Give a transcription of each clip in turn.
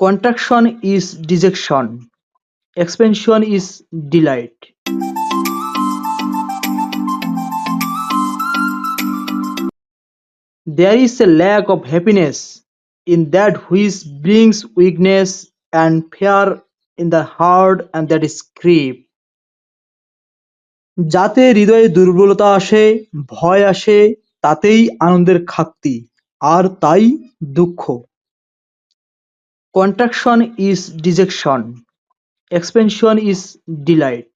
Contraction is dejection, expansion is delight. There is a lack of happiness in that which brings weakness and fear in the heart, and that is grief. যাতে হৃদয়ে দুর্বলতা আসে ভয় আসে তাতেই আনন্দের খাক্তি আর তাই দুঃখ contraction is dejection expansion is delight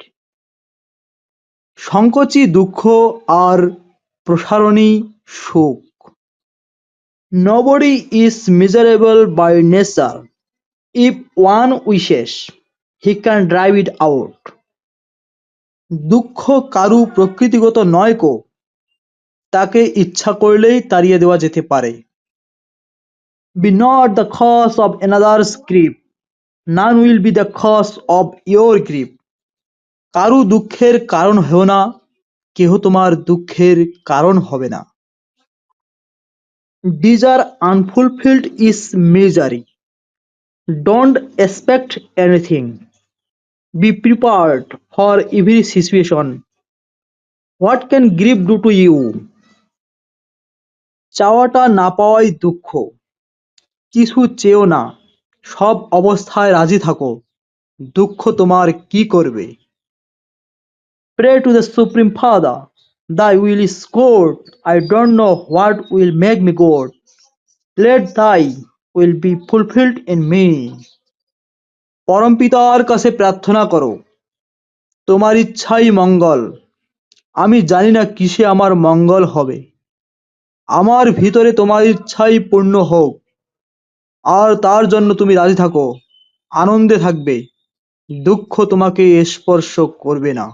সংকোচই দুঃখ আর প্রসারণই সুখ nobody is miserable by nature if one wishes he can drive it out দুঃখ কারু প্রকৃতিগত নয় কো? তাকে ইচ্ছা করলেই তাড়িয়ে দেওয়া যেতে পারে। Be not the cause of another's grief none will be the cause of your grief কারু দুঃখের কারণ হেও না, কেহ তোমার দুঃখের কারণ হবে না। Desire unfulfilled is misery don't expect anything be prepared for every situation what can grief do to you চাওয়াটা না পাওয়াই দুঃখ। কিছু চেও না, সব অবস্থায় রাজি থাকো। দুঃখ তোমার কি করবে? Pray to the supreme father thy will is good I don't know what will make me good let thy will be fulfilled in me পরম পিতার কাছে প্রার্থনা করো। তোমার ইচ্ছাই মঙ্গল। আমি জানি না কিসে আমার মঙ্গল হবে। আমার ভিতরে তোমার ইচ্ছাই পূর্ণ হোক। আর তার জন্য তুমি রাজি থাকো। আনন্দে থাকবে। দুঃখ তোমাকে স্পর্শ করবে না।